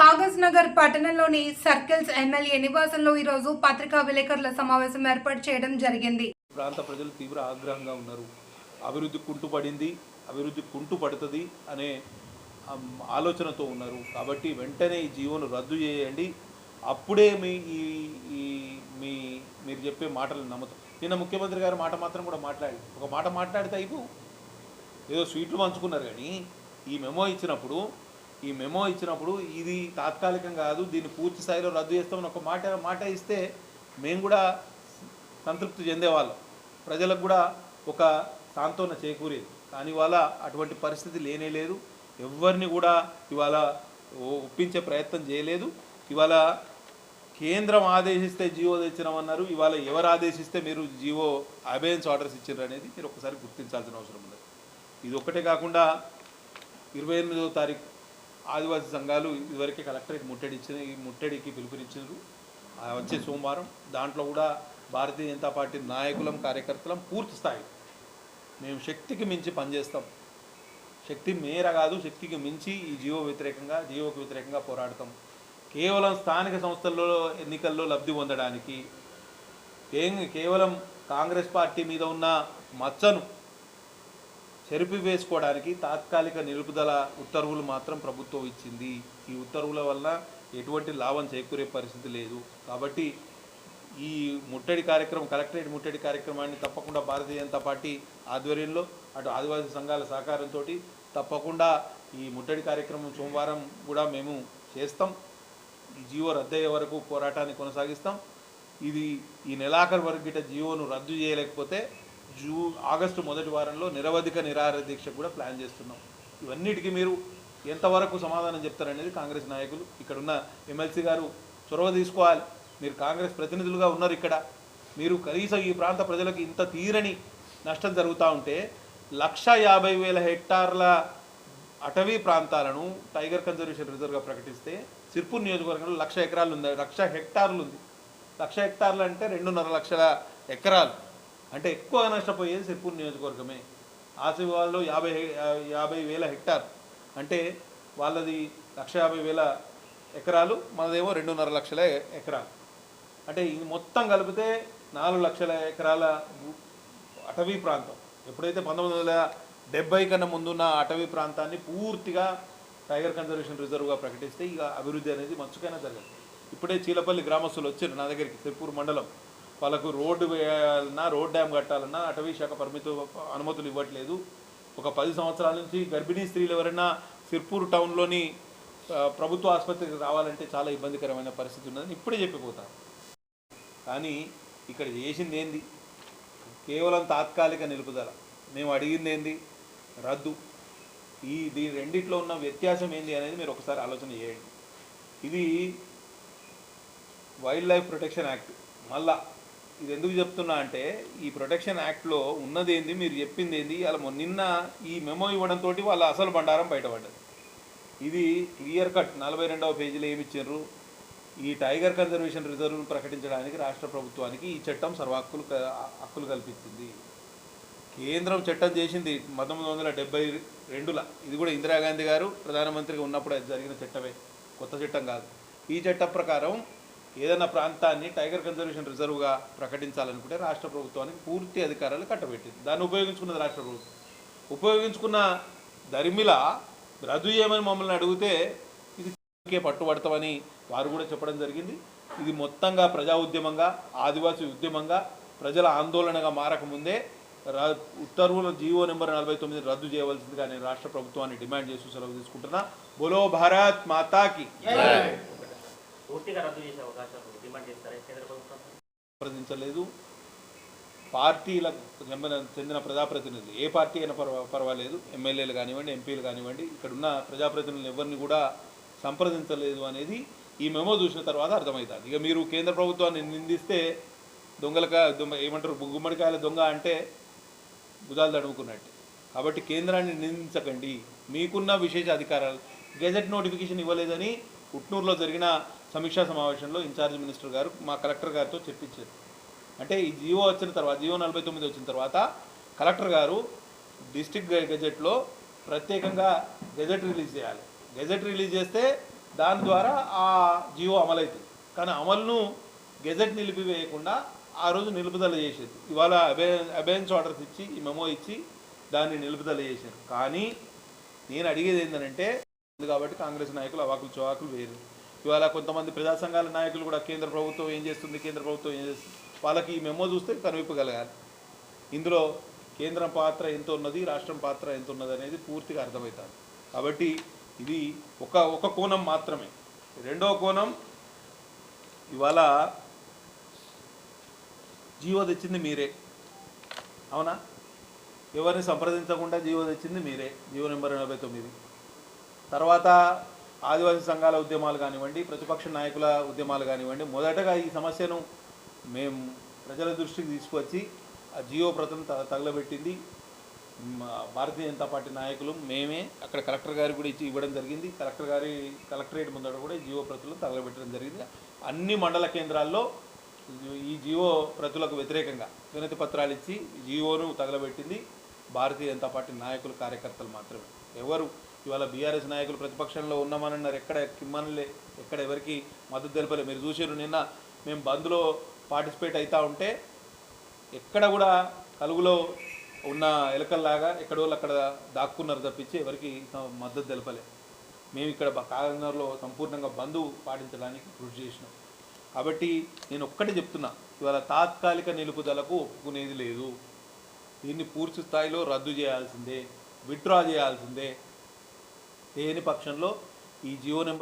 కాగజ్ నగర్ పట్టణంలోని circles MLA నివాసంలో ఈరోజు పత్రికా విలేకరుల సమావేశం ఏర్పాటు చేయడం జరిగింది. ప్రాంత ప్రజలు తీవ్ర ఆగ్రహంగా ఉన్నారు. అభివృద్ధి కుంటుపడింది అభివృద్ధి కుంటుపడుతుంది అనే ఆలోచనతో ఉన్నారు. కాబట్టి వెంటనే ఈ జీవోను రద్దు చేయండి. అప్పుడే మీ ఈ ఈ మీ మీరు చెప్పే మాటలు నమ్ముతాం. నిన్న ముఖ్యమంత్రి గారు మాట మాత్రం కూడా మాట్లాడి ఒక మాట మాట్లాడితే అయిపో ఏదో స్వీట్లు పంచుకున్నారు కానీ ఈ మెమో ఇచ్చినప్పుడు ఈ మెమో ఇచ్చినప్పుడు ఇది తాత్కాలికం కాదు దీన్ని పూర్తి స్థాయిలో రద్దు చేస్తామని ఒక మాట మాట ఇస్తే మేము కూడా సంతృప్తి చెందేవాళ్ళం. ప్రజలకు కూడా ఒక సాంతోన చేకూరేది. కానీ ఇవాళ అటువంటి పరిస్థితి లేనే లేదు. ఎవరిని కూడా ఇవాళ ఓ- ఒప్పించే ప్రయత్నం చేయలేదు. ఇవాళ కేంద్రం ఆదేశిస్తే జియో తెచ్చినామన్నారు. ఇవాళ ఎవరు ఆదేశిస్తే మీరు జియో అబేయన్స్ ఆర్డర్స్ ఇచ్చారు అనేది మీరు ఒకసారి గుర్తించాల్సిన అవసరం ఉంది ఇది ఒక్కటే కాకుండా ఇరవై ఎనిమిదో తారీఖు ఆదివాసీ సంఘాలు ఇదివరకే కలెక్టరేట్ ముట్టడి ఇచ్చిన ఈ ముట్టడికి పిలుపునిచ్చారు ఆ వచ్చే సోమవారం దాంట్లో కూడా భారతీయ జనతా పార్టీ నాయకులం కార్యకర్తలం పూర్తి స్థాయి. మేము శక్తికి మించి పనిచేస్తాం. శక్తి మేర కాదు శక్తికి మించి ఈ జీవో వ్యతిరేకంగా జీవోకు వ్యతిరేకంగా పోరాడతాం. కేవలం స్థానిక సంస్థల్లో ఎన్నికల్లో లబ్ధి పొందడానికి ఏం కేవలం కాంగ్రెస్ పార్టీ మీద ఉన్న మచ్చను తెరిపివేసుకోవడానికి తాత్కాలిక నిలుపుదల ఉత్తర్వులు మాత్రం ప్రభుత్వం ఇచ్చింది. ఈ ఉత్తర్వుల వల్ల ఎటువంటి లాభం చేకూరే పరిస్థితి లేదు. కాబట్టి ఈ ముట్టడి కార్యక్రమం కలెక్టరేట్ ముట్టడి కార్యక్రమాన్ని తప్పకుండా భారతీయ జనతా పార్టీ ఆధ్వర్యంలో అటు ఆదివాసీ సంఘాల సహకారంతో తప్పకుండా ఈ ముట్టడి కార్యక్రమం సోమవారం కూడా మేము చేస్తాం. ఈ జియో రద్దయ్యే వరకు పోరాటాన్ని కొనసాగిస్తాం. ఇది ఈ నెలాఖరు వరకు గిట జీవోను రద్దు చేయలేకపోతే జూ ఆగస్టు మొదటి వారంలో నిరవధిక నిరాహార దీక్ష కూడా ప్లాన్ చేస్తున్నాం. ఇవన్నిటికీ మీరు ఎంతవరకు సమాధానం చెప్తారనేది కాంగ్రెస్ నాయకులు ఇక్కడున్న ఎమ్మెల్సీ గారు చొరవ తీసుకోవాలి. మీరు కాంగ్రెస్ ప్రతినిధులుగా ఉన్నారు ఇక్కడ. మీరు కనీసం ఈ ప్రాంత ప్రజలకు ఇంత తీరని నష్టం జరుగుతూ ఉంటే లక్ష యాభై వేల హెక్టార్ల అటవీ ప్రాంతాలను టైగర్ కన్జర్వేషన్ రిజర్వ్గా ప్రకటిస్తే సిర్పూర్ నియోజకవర్గంలో లక్ష ఎకరాలు ఉంది లక్ష హెక్టార్లు ఉంది. లక్ష హెక్టార్లు అంటే రెండున్నర లక్షల ఎకరాలు. అంటే ఎక్కువ నష్టపోయేది సిర్పూర్ నియోజకవర్గమే. ఆసిఫాబాద్లో యాభై యాభై వేల హెక్టార్. అంటే వాళ్ళది లక్ష యాభై వేల ఎకరాలు మనదేమో రెండున్నర లక్షల ఎకరాలు. అంటే ఇది మొత్తం కలిపితే నాలుగు లక్షల ఎకరాల అటవీ ప్రాంతం. ఎప్పుడైతే పంతొమ్మిది వందల డెబ్బై కన్నా ముందున్న అటవీ ప్రాంతాన్ని పూర్తిగా టైగర్ కన్జర్వేషన్ రిజర్వ్గా ప్రకటిస్తే ఇక అభివృద్ధి అనేది మంచుకైనా జరగదు. ఇప్పుడే చీలపల్లి గ్రామస్తులు వచ్చారు నా దగ్గరికి సిర్పూర్ మండలం. వాళ్ళకు రోడ్డు వేయాలన్నా రోడ్ డ్యామ్ కట్టాలన్నా అటవీ శాఖ పరిమిత అనుమతులు ఇవ్వట్లేదు. ఒక పది సంవత్సరాల నుంచి గర్భిణీ స్త్రీలు ఎవరైనా సిర్పూర్ టౌన్లోని ప్రభుత్వ ఆసుపత్రికి రావాలంటే చాలా ఇబ్బందికరమైన పరిస్థితి ఉన్నదని ఇప్పుడే చెప్పిపోతారు. కానీ ఇక్కడ చేసింది ఏంది? కేవలం తాత్కాలిక నిలుపుదల. మేము అడిగింది ఏంది? రద్దు. ఈ దీని రెండిట్లో ఉన్న వ్యత్యాసం ఏంది అనేది మీరు ఒకసారి ఆలోచన చేయండి. ఇది వైల్డ్ లైఫ్ ప్రొటెక్షన్ యాక్ట్. మళ్ళా ఇది ఎందుకు చెప్తున్నా అంటే ఈ ప్రొటెక్షన్ యాక్ట్లో ఉన్నదేంది మీరు చెప్పింది ఏంది అలా నిన్న ఈ మెమో ఇవ్వడంతో వాళ్ళ అసలు బండారం బయటపడ్డది. ఇది క్లియర్ కట్ నలభై రెండవ పేజీలో ఏమి ఇచ్చారు ఈ టైగర్ కన్జర్వేషన్ రిజర్వ్ను ప్రకటించడానికి రాష్ట్ర ప్రభుత్వానికి ఈ చట్టం సర్వ హక్కులు హక్కులు కల్పించింది కేంద్రం చట్టం చేసింది పంతొమ్మిది వందల డెబ్బై రెండులో. ఇది కూడా ఇందిరాగాంధీ గారు ప్రధానమంత్రిగా ఉన్నప్పుడు అది జరిగిన చట్టమే. కొత్త చట్టం కాదు. ఈ చట్టం ప్రకారం ఏదైనా ప్రాంతాన్ని టైగర్ కన్జర్వేషన్ రిజర్వ్గా ప్రకటించాలనుకుంటే రాష్ట్ర ప్రభుత్వానికి పూర్తి అధికారాలు కట్టబెట్టింది. దాన్ని ఉపయోగించుకున్నది రాష్ట్ర ప్రభుత్వం. ఉపయోగించుకున్న దరిమిల రద్దు చేయమని మమ్మల్ని అడిగితే ఇది పట్టుబడతామని వారు కూడా చెప్పడం జరిగింది. ఇది మొత్తంగా ప్రజా ఉద్యమంగా ఆదివాసీ ఉద్యమంగా ప్రజల ఆందోళనగా మారకముందే ఉత్తర్వుల జీవో నెంబర్ నలభై తొమ్మిది రద్దు చేయవలసిందిగా నేను రాష్ట్ర ప్రభుత్వాన్ని డిమాండ్ చేస్తూ సెలవు తీసుకుంటున్నా. బొలో భారత్ మాతాకి. పూర్తిగా రద్దు చేసే అవకాశాలు డిమాండ్ చేస్తారా కేంద్ర ప్రభుత్వం? సంప్రదించలేదు. పార్టీలకు చెందిన ప్రజాప్రతినిధులు ఏ పార్టీ అయినా పర్వ పర్వాలేదు. ఎమ్మెల్యేలు కానివ్వండి ఎంపీలు కానివ్వండి ఇక్కడున్న ప్రజాప్రతినిధులు ఎవరిని కూడా సంప్రదించలేదు అనేది ఈ మెమో చూసిన తర్వాత అర్థమవుతుంది. ఇక మీరు కేంద్ర ప్రభుత్వాన్ని నిందిస్తే దొంగలకాయ దొంగ ఏమంటారు గుమ్మడికాయల దొంగ అంటే భుజాలు తడుముకున్నట్టు. కాబట్టి కేంద్రాన్ని నిందించకండి. మీకున్న విశేష అధికారాలు. గెజెట్ నోటిఫికేషన్ ఇవ్వలేదని ఉట్నూరులో జరిగిన సమీక్షా సమావేశంలో ఇన్ఛార్జ్ మినిస్టర్ గారు మా కలెక్టర్ గారితో చెప్పించారు. అంటే ఈ జియో వచ్చిన తర్వాత జియో నలభై తొమ్మిది వచ్చిన తర్వాత కలెక్టర్ గారు డిస్టిక్ గెజెట్లో ప్రత్యేకంగా గెజెట్ రిలీజ్ చేయాలి. గెజెట్ రిలీజ్ చేస్తే దాని ద్వారా ఆ జియో అమలవుతుంది కానీ అమలును గెజెట్ నిలిపివేయకుండా ఆ రోజు నిలుపుదల చేసేది. ఇవాళ అబే అబేన్స్ ఆర్డర్స్ ఇచ్చి ఈ మెమో ఇచ్చి దాన్ని నిలుపుదల చేశారు. కానీ నేను అడిగేది ఏంటంటే కాబట్టి కాంగ్రెస్ నాయకులు అవాకులు చవాకులు వేరు. ఇవాళ కొంతమంది ప్రజా సంఘాల నాయకులు కూడా కేంద్ర ప్రభుత్వం ఏం చేస్తుంది కేంద్ర ప్రభుత్వం ఏం చేస్తుంది? వాళ్ళకి ఈ మెమో చూస్తే కనువిప్పగలగాలి ఇందులో కేంద్రం పాత్ర ఎంత ఉన్నది రాష్ట్రం పాత్ర ఎంత ఉన్నది అనేది పూర్తిగా అర్థమవుతుంది. కాబట్టి ఇది ఒక ఒక కోణం మాత్రమే. రెండో కోణం ఇవాళ జీవో తెచ్చింది మీరే. అవునా? ఎవరిని సంప్రదించకుండా జీవో తెచ్చింది మీరే. జీవో నెంబర్ ఎనభై తొమ్మిది. తర్వాత ఆదివాసీ సంఘాల ఉద్యమాలు కానివ్వండి ప్రతిపక్ష నాయకుల ఉద్యమాలు కానివ్వండి మొదటగా ఈ సమస్యను మేము ప్రజల దృష్టికి తీసుకొచ్చి ఆ జియో ప్రతం త- తగలబెట్టింది. భారతీయ జనతా పార్టీ నాయకులు మేమే అక్కడ కలెక్టర్ గారికి కూడా ఇచ్చి ఇవ్వడం జరిగింది. కలెక్టర్ గారి కలెక్టరేట్ ముందర కూడా జియో ప్రతులను తగలబెట్టడం జరిగింది. అన్ని మండల కేంద్రాల్లో ఈ జియో ప్రతులకు వ్యతిరేకంగా వినతి పత్రాలు ఇచ్చి జియోను తగలబెట్టింది భారతీయ జనతా పార్టీ నాయకులు కార్యకర్తలు మాత్రమే. ఎవరు ఇవాళ బీఆర్ఎస్ నాయకులు ప్రతిపక్షంలో ఉన్నామన్నారు ఎక్కడ కిమ్మనలే ఎక్కడ ఎవరికి మద్దతు తెలపలే. మీరు చూసారు నిన్న మేము బంద్లో పార్టిసిపేట్ అవుతా ఉంటే ఎక్కడ కూడా కలుగులో ఉన్న ఎలకల్లాగా ఎక్కడ వాళ్ళు అక్కడ దాక్కున్నారు తప్పించి ఎవరికి మద్దతు తెలపలే. మేము ఇక్కడ బ- కాగంగారులో సంపూర్ణంగా బంధు పాటించడానికి కృషి చేసినాం. కాబట్టి నేను ఒక్కటి చెప్తున్నా ఇవాళ తాత్కాలిక నిలుపుదలకు ఒప్పుకునేది లేదు. దీన్ని పూర్తి స్థాయిలో రద్దు చేయాల్సిందే విత్డ్రా చేయాల్సిందే. లేని పక్షంలో ఈ జియో నెంబర్